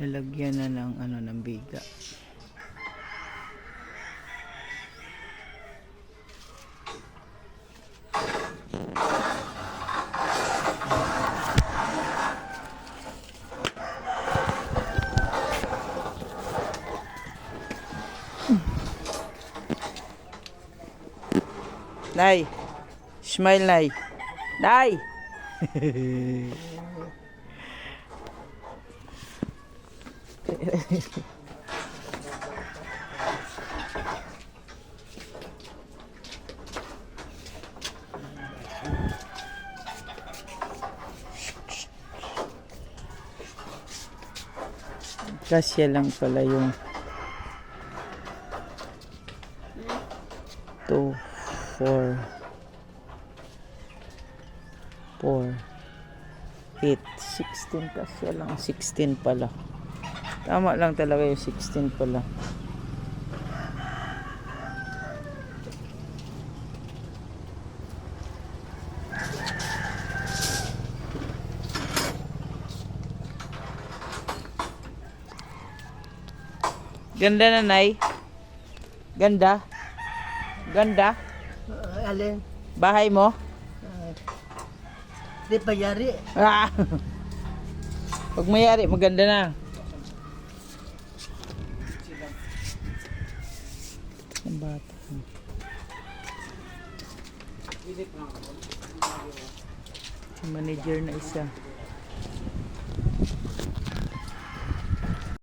Lalagyan na ng ano ng biga. Nay, smile Nay. Nay! Kasya lang pala yung 2, 4, 4, 8, 16 kasya lang. 16 pala. Tama lang talaga yung 16 pala. Ganda na, Nay. Ganda. Ganda. Uh, alin? Bahay mo? Di pa yari. Ah! Pag mayari, maganda na. Ang bata. Si manager na isa.